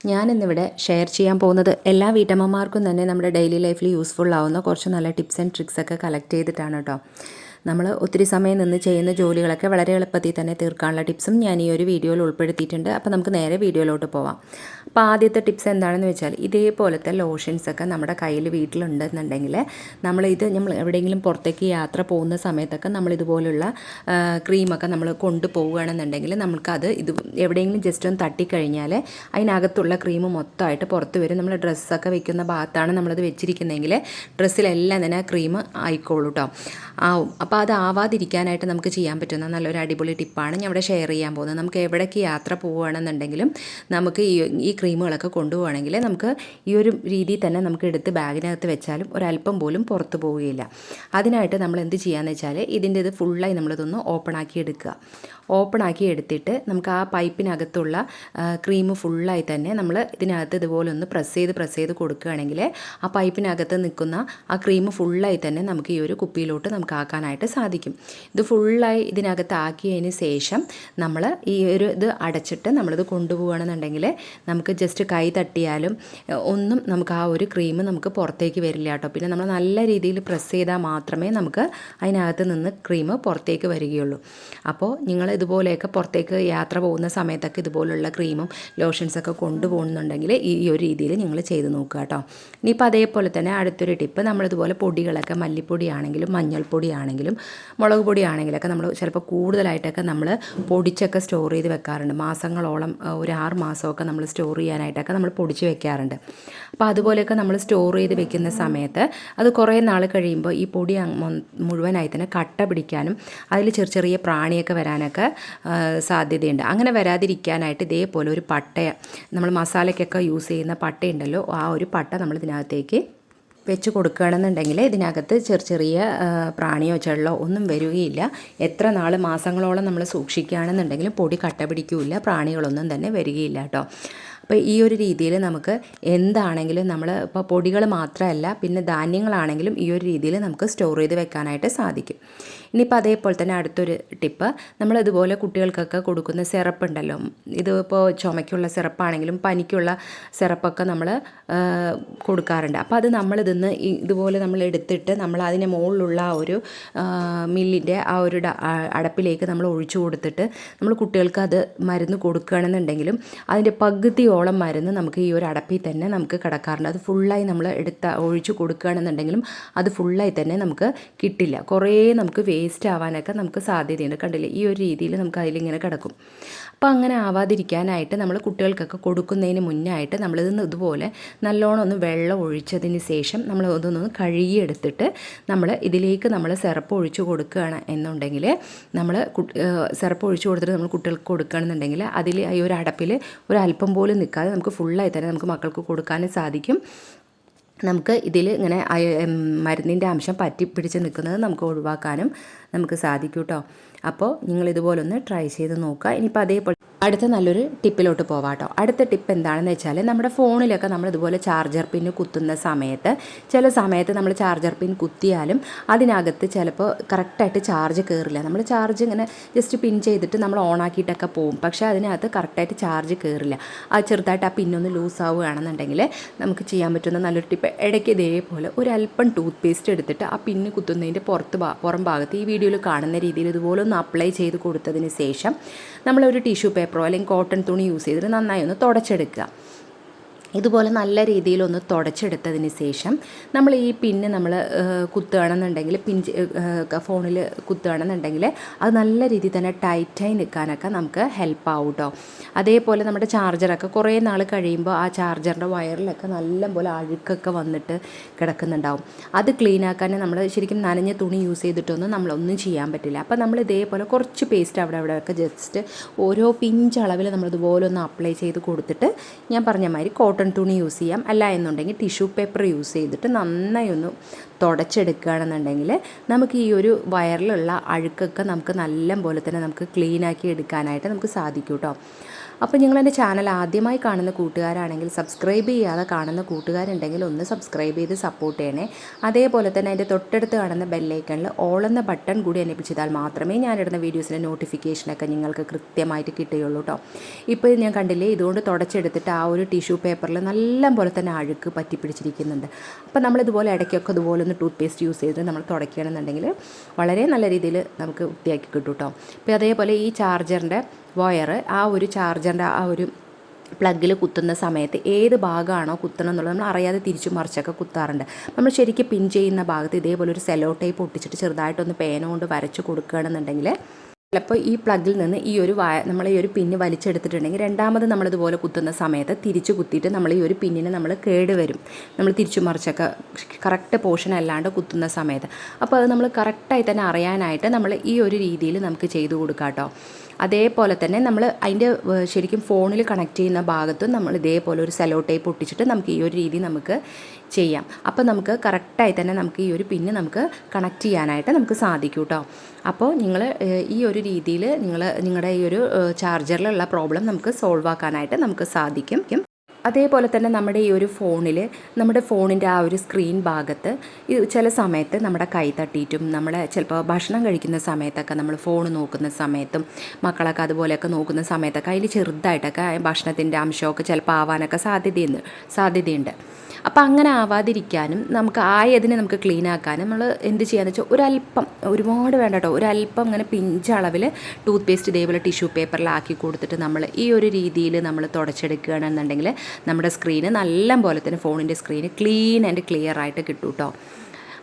ഞാനിന്നിവിടെ ഷെയർ ചെയ്യാൻ പോകുന്നത് എല്ലാ വീട്ടമ്മമാർക്കും തന്നെ നമ്മുടെ ഡെയിലി ലൈഫിൽ യൂസ്ഫുൾ ആവുന്ന കുറച്ച് നല്ല ടിപ്സ് ആൻഡ് ട്രിക്സ് ഒക്കെ കളക്ട് ചെയ്തിട്ടാണ് കേട്ടോ നമ്മൾ ഒത്തിരി സമയം നിന്ന് ചെയ്യുന്ന ജോലികളൊക്കെ വളരെ എളുപ്പത്തിൽ തന്നെ തീർക്കാനുള്ള ടിപ്സും ഞാൻ ഈ ഒരു വീഡിയോയിൽ ഉൾപ്പെടുത്തിയിട്ടുണ്ട്. അപ്പോൾ നമുക്ക് നേരെ വീഡിയോയിലോട്ട് പോവാം. അപ്പോൾ ആദ്യത്തെ ടിപ്സ് എന്താണെന്ന് വെച്ചാൽ ഇതേപോലത്തെ ലോഷൻസ് ഒക്കെ നമ്മുടെ കയ്യിൽ വീട്ടിലുണ്ടെന്നുണ്ടെങ്കിൽ നമ്മൾ ഇത് നമ്മൾ എവിടെയെങ്കിലും പുറത്തേക്ക് യാത്ര പോകുന്ന സമയത്തൊക്കെ നമ്മൾ ഇതുപോലുള്ള ക്രീമൊക്കെ നമ്മൾ കൊണ്ടുപോവുകയാണെന്നുണ്ടെങ്കിൽ നമുക്കത് ഇത് എവിടെയെങ്കിലും ജസ്റ്റ് ഒന്ന് തട്ടിക്കഴിഞ്ഞാൽ അതിനകത്തുള്ള ക്രീം മൊത്തമായിട്ട് പുറത്ത് വരും. നമ്മൾ ഡ്രസ്സൊക്കെ വെക്കുന്ന ഭാഗത്താണ് നമ്മളത് വെച്ചിരിക്കുന്നതെങ്കിൽ ഡ്രസ്സിലെല്ലാം തന്നെ ക്രീം ആയിക്കോളൂ കേട്ടോ ആവും അപ്പോൾ അത് ആവാതിരിക്കാനായിട്ട് നമുക്ക് ചെയ്യാൻ പറ്റുന്ന നല്ലൊരു അടിപൊളി ടിപ്പാണ് ഞാൻ ഇവിടെ ഷെയർ ചെയ്യാൻ പോകുന്നത്. നമുക്ക് എവിടേക്ക് യാത്ര പോവുകയാണെന്നുണ്ടെങ്കിലും നമുക്ക് ഈ ഈ ക്രീമുകളൊക്കെ കൊണ്ടുപോകണമെങ്കിൽ നമുക്ക് ഈ ഒരു രീതിയിൽ തന്നെ നമുക്ക് എടുത്ത് ബാഗിനകത്ത് വെച്ചാലും ഒരല്പം പോലും പുറത്ത് പോവുകയില്ല. അതിനായിട്ട് നമ്മൾ എന്ത് ചെയ്യാന്ന് വെച്ചാൽ ഇതിന്റെ ഇത് ഫുള്ളായി നമ്മളിതൊന്ന് ഓപ്പൺ ആക്കി എടുക്കുക. ഓപ്പൺ ആക്കി എടുത്തിട്ട് നമുക്ക് ആ പൈപ്പിനകത്തുള്ള ക്രീം ഫുള്ളായി തന്നെ നമ്മൾ ഇതിനകത്ത് ഇതുപോലെ ഒന്ന് പ്രസ് ചെയ്ത് പ്രസ് ചെയ്ത് കൊടുക്കുകയാണെങ്കിൽ ആ പൈപ്പിനകത്ത് നിൽക്കുന്ന ആ ക്രീം ഫുള്ളായി തന്നെ നമുക്ക് ഈ ഒരു കുപ്പിയിലോട്ട് നമുക്ക് ആക്കാനായിട്ട് സാധിക്കും. ഇത് ഫുള്ളായി ഇതിനകത്ത് ആക്കിയതിന് ശേഷം നമ്മൾ ഈ ഒരു ഇത് അടച്ചിട്ട് നമ്മളിത് കൊണ്ടുപോവുകയാണെന്നുണ്ടെങ്കിൽ നമുക്ക് ജസ്റ്റ് കൈ തട്ടിയാലും ഒന്നും നമുക്ക് ആ ഒരു ക്രീം നമുക്ക് പുറത്തേക്ക് വരില്ല കേട്ടോ. പിന്നെ നമ്മൾ നല്ല രീതിയിൽ പ്രസ് ചെയ്താൽ മാത്രമേ നമുക്ക് അതിനകത്ത് നിന്ന് ക്രീം പുറത്തേക്ക് വരികയുള്ളൂ. അപ്പോൾ നിങ്ങൾ ഇതുപോലെയൊക്കെ പുറത്തേക്ക് യാത്ര പോകുന്ന സമയത്തൊക്കെ ഇതുപോലുള്ള ക്രീമും ലോഷൻസൊക്കെ കൊണ്ടുപോകുന്നുണ്ടെങ്കിൽ ഈ ഒരു രീതിയിൽ നിങ്ങൾ ചെയ്ത് നോക്കുക കേട്ടോ. ഇനിയിപ്പോൾ അതേപോലെ തന്നെ അടുത്തൊരു ടിപ്പ് നമ്മളിതുപോലെ പൊടികളൊക്കെ മല്ലിപ്പൊടി ആണെങ്കിലും മഞ്ഞൾപ്പൊടി ആണെങ്കിലും മുളക് പൊടി ആണെങ്കിലൊക്കെ നമ്മൾ ചിലപ്പോൾ കൂടുതലായിട്ടൊക്കെ നമ്മൾ പൊടിച്ചൊക്കെ സ്റ്റോർ ചെയ്ത് വെക്കാറുണ്ട്. മാസങ്ങളോളം ഒരു ആറ് മാസമൊക്കെ നമ്മൾ സ്റ്റോർ ചെയ്യാനായിട്ടൊക്കെ നമ്മൾ പൊടിച്ച് വെക്കാറുണ്ട്. അപ്പോൾ അതുപോലെയൊക്കെ നമ്മൾ സ്റ്റോർ ചെയ്ത് വെക്കുന്ന സമയത്ത് അത് കുറേ നാൾ കഴിയുമ്പോൾ ഈ പൊടി മുഴുവനായി തന്നെ കട്ട പിടിക്കാനും അതിൽ ചെറിയ ചെറിയ പ്രാണിയൊക്കെ വരാനൊക്കെ സാധ്യതയുണ്ട്. അങ്ങനെ വരാതിരിക്കാനായിട്ട് ഇതേപോലെ ഒരു പട്ടയ നമ്മൾ മസാലയ്ക്കൊക്കെ യൂസ് ചെയ്യുന്ന പട്ടയുണ്ടല്ലോ ആ ഒരു പട്ട നമ്മൾ ഇതിനകത്തേക്ക് വെച്ച് കൊടുക്കുകയാണെന്നുണ്ടെങ്കിൽ ഇതിനകത്ത് ചെറിയ ചെറിയ പ്രാണിയോ ചെള്ളോ ഒന്നും വരികയില്ല. എത്ര നാൾ മാസങ്ങളോളം നമ്മൾ സൂക്ഷിക്കുകയാണെന്നുണ്ടെങ്കിലും പൊടി കട്ട പിടിക്കില്ല പ്രാണികളൊന്നും തന്നെ വരികയില്ല കേട്ടോ. അപ്പോൾ ഈ ഒരു രീതിയിൽ നമുക്ക് എന്താണെങ്കിലും നമ്മൾ ഇപ്പോൾ പൊടികൾ മാത്രമല്ല പിന്നെ ധാന്യങ്ങളാണെങ്കിലും ഈ ഒരു രീതിയിൽ നമുക്ക് സ്റ്റോർ ചെയ്ത് വെക്കാനായിട്ട് സാധിക്കും. ഇനിയിപ്പോൾ അതേപോലെ തന്നെ അടുത്തൊരു ടിപ്പ്. നമ്മൾ ഇതുപോലെ കുട്ടികൾക്കൊക്കെ കൊടുക്കുന്ന സിറപ്പ് ഉണ്ടല്ലോ ഇതിപ്പോൾ ചുമയ്ക്കുള്ള സിറപ്പാണെങ്കിലും പനിക്കുള്ള സിറപ്പൊക്കെ നമ്മൾ കൊടുക്കാറുണ്ട്. അപ്പോൾ അത് നമ്മളിതിന്ന് ഇതുപോലെ നമ്മൾ എടുത്തിട്ട് നമ്മൾ അതിന്റെ മുകളിലുള്ള ആ ഒരു മില്ലിന്റെ ആ ഒരു അടപ്പിലേക്ക് നമ്മൾ ഒഴിച്ചു കൊടുത്തിട്ട് നമ്മൾ കുട്ടികൾക്ക് അത് മരുന്ന് കൊടുക്കുകയാണെന്നുണ്ടെങ്കിലും അതിന്റെ പകുതിയോളം മരുന്ന് നമുക്ക് ഈ ഒരു അടപ്പിൽ തന്നെ നമുക്ക് കിടക്കാറുണ്ട്. അത് ഫുള്ളായി നമ്മൾ എടുത്ത ഒഴിച്ചു കൊടുക്കുകയാണെന്നുണ്ടെങ്കിലും അത് ഫുള്ളായി തന്നെ നമുക്ക് കിട്ടില്ല. കുറേ നമുക്ക് വേസ്റ്റ് ആവാനൊക്കെ നമുക്ക് സാധ്യതയുണ്ട്. കണ്ടില്ലേ? ഈ ഒരു രീതിയിൽ നമുക്ക് അതിലിങ്ങനെ കിടക്കും. അപ്പോൾ അങ്ങനെ ആവാതിരിക്കാനായിട്ട് നമ്മൾ കുട്ടികൾക്കൊക്കെ കൊടുക്കുന്നതിന് മുന്നായിട്ട് നമ്മളിത് ഇതുപോലെ നല്ലോണം ഒന്ന് വെള്ളം ഒഴിച്ചതിന് ശേഷം നമ്മൾ അതൊന്ന് കഴുകിയെടുത്തിട്ട് നമ്മൾ ഇതിലേക്ക് നമ്മൾ സിറപ്പ് ഒഴിച്ച് കൊടുക്കുകയാണ് എന്നുണ്ടെങ്കിൽ നമ്മൾ സിറപ്പ് ഒഴിച്ച് കൊടുത്തിട്ട് നമ്മൾ കുട്ടികൾക്ക് കൊടുക്കുകയാണെന്നുണ്ടെങ്കിൽ അതിൽ ഈ ഒരു അടപ്പിൽ ഒരു അല്പം പോലും നിൽക്കാതെ നമുക്ക് ഫുള്ളായി തന്നെ നമുക്ക് മക്കൾക്ക് കൊടുക്കാനും സാധിക്കും. നമുക്ക് ഇതിൽ ഇങ്ങനെ മരുന്നിന്റെ അംശം പറ്റി പിടിച്ച് നിൽക്കുന്നത് നമുക്ക് ഒഴിവാക്കാനും നമുക്ക് സാധിക്കും കേട്ടോ അപ്പോൾ നിങ്ങൾ ഇതുപോലൊന്ന് ട്രൈ ചെയ്ത് നോക്കുക. ഇനിയിപ്പോൾ അതേപോലെ അടുത്ത നല്ലൊരു ടിപ്പിലോട്ട് പോവാട്ടോ അടുത്ത ടിപ്പ് എന്താണെന്ന് വെച്ചാൽ നമ്മുടെ ഫോണിലൊക്കെ നമ്മൾ ഇതുപോലെ ചാർജർ പിന്ന് കുത്തുന്ന സമയത്ത് ചില സമയത്ത് നമ്മൾ ചാർജർ പിൻ കുത്തിയാലും അതിനകത്ത് ചിലപ്പോൾ കറക്റ്റായിട്ട് ചാർജ് കയറില്ല നമ്മൾ ചാർജ് ഇങ്ങനെ ജസ്റ്റ് പിൻ ചെയ്തിട്ട് നമ്മൾ ഓൺ ആക്കിയിട്ടൊക്കെ പോകും പക്ഷേ അതിനകത്ത് കറക്റ്റായിട്ട് ചാർജ് കയറില്ല ആ ചെറുതായിട്ട് ആ പിന്നൊന്ന് ലൂസ് ആവുകയാണെന്നുണ്ടെങ്കിൽ നമുക്ക് ചെയ്യാൻ പറ്റുന്ന നല്ലൊരു ടിപ്പ് ഇടയ്ക്ക് ഇതേപോലെ ഒരു അല്പം ടൂത്ത് പേസ്റ്റ് എടുത്തിട്ട് ആ പിന്ന് കുത്തുന്നതിന്റെ പുറത്ത് പുറം ഭാഗത്ത് ഈ വീഡിയോയിൽ കാണുന്ന രീതിയിൽ ഇതുപോലെ ഒന്ന് അപ്ലൈ ചെയ്ത് കൊടുത്തതിന് ശേഷം നമ്മളൊരു ടിഷ്യൂ പേപ്പറോ അല്ലെങ്കിൽ കോട്ടൺ തുണി യൂസ് ചെയ്തിട്ട് നന്നായി ഒന്ന് തുടച്ചെടുക്കുക. ഇതുപോലെ നല്ല രീതിയിലൊന്ന് തുടച്ചെടുത്തതിന് ശേഷം നമ്മൾ ഈ പിന്ന് നമ്മൾ കുത്തുകയാണെന്നുണ്ടെങ്കിൽ പിൻ ഫോണിൽ കുത്തുകയാണെന്നുണ്ടെങ്കിൽ അത് നല്ല രീതിയിൽ തന്നെ ടൈറ്റായി നിൽക്കാനൊക്കെ നമുക്ക് ഹെൽപ്പ് ആവും കേട്ടോ അതേപോലെ നമ്മുടെ ചാർജറൊക്കെ കുറേ നാൾ കഴിയുമ്പോൾ ആ ചാർജറിന്റെ വയറിലൊക്കെ നല്ലപോലെ അഴുക്കൊക്കെ വന്നിട്ട് കിടക്കുന്നുണ്ടാവും. അത് ക്ലീനാക്കാൻ നമ്മൾ ശരിക്കും നനഞ്ഞ തുണി യൂസ് ചെയ്തിട്ടൊന്നും നമ്മളൊന്നും ചെയ്യാൻ പറ്റില്ല. അപ്പോൾ നമ്മൾ ഇതേപോലെ കുറച്ച് പേസ്റ്റ് അവിടെ അവിടെ ഒക്കെ ജസ്റ്റ് ഓരോ പിഞ്ച് അളവിൽ നമ്മൾ ഇതുപോലെ ഒന്ന് അപ്ലൈ ചെയ്ത് കൊടുത്തിട്ട് ഞാൻ പറഞ്ഞ മാതിരി കോട്ടൺ തുണി യൂസ് ചെയ്യാം. അല്ല എന്നുണ്ടെങ്കിൽ ടിഷ്യൂ പേപ്പർ യൂസ് ചെയ്തിട്ട് നന്നായി ഒന്ന് തുടച്ചെടുക്കുകയാണെന്നുണ്ടെങ്കിൽ നമുക്ക് ഈ ഒരു വയറിലുള്ള അഴുക്കൊക്കെ നമുക്ക് നല്ല പോലെ തന്നെ നമുക്ക് ക്ലീനാക്കി എടുക്കാനായിട്ട് നമുക്ക് സാധിക്കും കേട്ടോ അപ്പോൾ നിങ്ങളെന്റെ ചാനൽ ആദ്യമായി കാണുന്ന കൂട്ടുകാരാണെങ്കിൽ സബ്സ്ക്രൈബ് ചെയ്യാതെ കാണുന്ന കൂട്ടുകാരുണ്ടെങ്കിൽ ഒന്ന് സബ്സ്ക്രൈബ് ചെയ്ത് സപ്പോർട്ട് ചെയ്യണേ. അതേപോലെ തന്നെ അതിന്റെ തൊട്ടടുത്ത് കാണുന്ന ബെല്ലൈക്കണിൽ ഓൾ എന്ന ബട്ടൺ കൂടി ചെയ്താൽ മാത്രമേ ഞാനിടുന്ന വീഡിയോസിന്റെ നോട്ടിഫിക്കേഷനൊക്കെ നിങ്ങൾക്ക് കൃത്യമായിട്ട് കിട്ടുകയുള്ളൂ കേട്ടോ ഇപ്പോൾ ഞാൻ കണ്ടില്ലേ ഇതുകൊണ്ട് തുടച്ചെടുത്തിട്ട് ആ ഒരു ടിഷ്യൂ പേപ്പറിൽ നല്ല പോലെ തന്നെ അഴുക്ക് പറ്റി പിടിച്ചിരിക്കുന്നുണ്ട്. അപ്പോൾ നമ്മളിതുപോലെ ഇടയ്ക്കൊക്കെ ഇതുപോലെ ഒന്ന് ടൂത്ത് പേസ്റ്റ് യൂസ് ചെയ്ത് നമ്മൾ തുടയ്ക്കുകയാണെന്നുണ്ടെങ്കിൽ വളരെ നല്ല രീതിയിൽ നമുക്ക് വൃത്തിയാക്കി കിട്ടും കേട്ടോ അപ്പോൾ അതേപോലെ ഈ ചാർജറിന്റെ വയർ ആ ഒരു ചാർജറിന്റെ ആ ഒരു പ്ലഗിൽ കുത്തുന്ന സമയത്ത് ഏത് ഭാഗമാണോ കുത്തണം എന്നുള്ളത് നമ്മൾ അറിയാതെ തിരിച്ചു മറിച്ചൊക്കെ കുത്താറുണ്ട്. നമ്മൾ ശരിക്കും പിൻ ചെയ്യുന്ന ഭാഗത്ത് ഇതേപോലെ ഒരു സെലോ ടൈപ്പ് ഒട്ടിച്ചിട്ട് ചെറുതായിട്ടൊന്ന് പേന കൊണ്ട് വരച്ച് കൊടുക്കുകയാണെന്നുണ്ടെങ്കിൽ ചിലപ്പോൾ ഈ പ്ലഗിൽ നിന്ന് ഈ ഒരു വായ നമ്മൾ ഈ ഒരു പിന്ന് വലിച്ചെടുത്തിട്ടുണ്ടെങ്കിൽ രണ്ടാമത് നമ്മളിതുപോലെ കുത്തുന്ന സമയത്ത് തിരിച്ച് കുത്തിയിട്ട് നമ്മൾ ഈ ഒരു പിന്നിനെ നമ്മൾ കേട് വരും. നമ്മൾ തിരിച്ചു മറിച്ചൊക്കെ കറക്റ്റ് പോർഷൻ അല്ലാണ്ട് കുത്തുന്ന സമയത്ത്. അപ്പോൾ അത് നമ്മൾ കറക്റ്റായി തന്നെ അറിയാനായിട്ട് നമ്മൾ ഈ ഒരു രീതിയിൽ നമുക്ക് ചെയ്തു കൊടുക്കാം കേട്ടോ അതേപോലെ തന്നെ നമ്മൾ അതിന്റെ ശരിക്കും ഫോണിൽ കണക്ട് ചെയ്യുന്ന ഭാഗത്തും നമ്മൾ ഇതേപോലെ ഒരു സെലോ ടേപ്പ് ഒട്ടിച്ചിട്ട് നമുക്ക് ഈ ഒരു രീതി നമുക്ക് ചെയ്യാം. അപ്പോൾ നമുക്ക് കറക്റ്റായി തന്നെ നമുക്ക് ഈ ഒരു പിന്ന് നമുക്ക് കണക്ട് ചെയ്യാനായിട്ട് നമുക്ക് സാധിക്കും കേട്ടോ അപ്പോൾ നിങ്ങൾ ഈ ഒരു രീതിയിൽ നിങ്ങൾ നിങ്ങളുടെ ഈ ഒരു ചാർജറിലുള്ള പ്രോബ്ലം നമുക്ക് സോൾവ് ആക്കാനായിട്ട് നമുക്ക് സാധിക്കും. അതേപോലെ തന്നെ നമ്മുടെ ഈ ഒരു ഫോണിൽ നമ്മുടെ ഫോണിന്റെ ആ ഒരു സ്ക്രീൻ ഭാഗത്ത് ചില സമയത്ത് നമ്മുടെ കൈ തട്ടിയിട്ടും നമ്മൾ ചിലപ്പോൾ ഭക്ഷണം കഴിക്കുന്ന സമയത്തൊക്കെ നമ്മൾ ഫോൺ നോക്കുന്ന സമയത്തും മക്കളൊക്കെ അതുപോലെയൊക്കെ നോക്കുന്ന സമയത്തൊക്കെ അതിൽ ചെറുതായിട്ടൊക്കെ ഭക്ഷണത്തിന്റെ അംശമൊക്കെ ചിലപ്പോൾ ആവാനൊക്കെ സാധ്യതയുണ്ട് സാധ്യതയുണ്ട്. അപ്പോൾ അങ്ങനെ ആവാതിരിക്കാനും നമുക്ക് ആയതിനെ നമുക്ക് ക്ലീൻ ആക്കാനും നമ്മൾ എന്ത് ചെയ്യാന്ന് വെച്ചാൽ ഒരല്പം ഒരുപാട് വേണ്ട കേട്ടോ ഒരല്പം ഇങ്ങനെ പിഞ്ച് അളവിൽ ടൂത്ത് പേസ്റ്റ് ഇതേപോലെ ടിഷ്യൂ പേപ്പറിലാക്കി കൊടുത്തിട്ട് നമ്മൾ ഈ ഒരു രീതിയിൽ നമ്മൾ തുടച്ചെടുക്കുകയാണെന്നുണ്ടെങ്കിൽ നമ്മുടെ സ്ക്രീന് നല്ല പോലെ തന്നെ ഫോണിന്റെ സ്ക്രീന് ക്ലീൻ ആൻഡ് ക്ലിയർ ആയിട്ട് കിട്ടും കേട്ടോ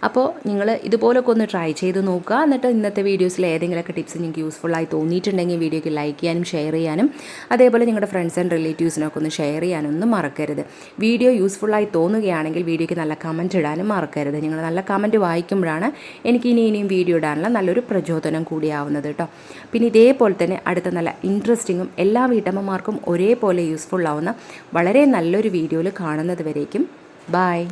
അപ്പോൾ നിങ്ങൾ ഇതുപോലൊക്കെ ഒന്ന് ട്രൈ ചെയ്ത് നോക്കുക. എന്നിട്ട് ഇന്നത്തെ വീഡിയോസിൽ ഏതെങ്കിലുമൊക്കെ ടിപ്സ് നിങ്ങൾക്ക് യൂസ്ഫുള്ളായി തോന്നിയിട്ടുണ്ടെങ്കിൽ വീഡിയോയ്ക്ക് ലൈക്ക് ചെയ്യാനും ഷെയർ ചെയ്യാനും അതേപോലെ നിങ്ങളുടെ ഫ്രണ്ട്സ് ആൻഡ് റിലേറ്റീവ്സിനൊക്കെ ഒന്ന് ഷെയർ ചെയ്യാനൊന്നും മറക്കരുത്. വീഡിയോ യൂസ്ഫുള്ളായി തോന്നുകയാണെങ്കിൽ വീഡിയോയ്ക്ക് നല്ല കമന്റ് ഇടാനും മറക്കരുത്. നിങ്ങൾ നല്ല കമന്റ് വായിക്കുമ്പോഴാണ് എനിക്ക് ഇനി ഇനിയും വീഡിയോ ഇടാനുള്ള നല്ലൊരു പ്രചോദനം കൂടിയാവുന്നത് കേട്ടോ പിന്നെ ഇതേപോലെ തന്നെ അടുത്ത നല്ല ഇൻട്രസ്റ്റിങ്ങും എല്ലാ വീട്ടമ്മമാർക്കും ഒരേപോലെ യൂസ്ഫുൾ ആവുന്ന വളരെ നല്ലൊരു വീഡിയോയിൽ കാണുന്നത് വരേക്കും. ബായ്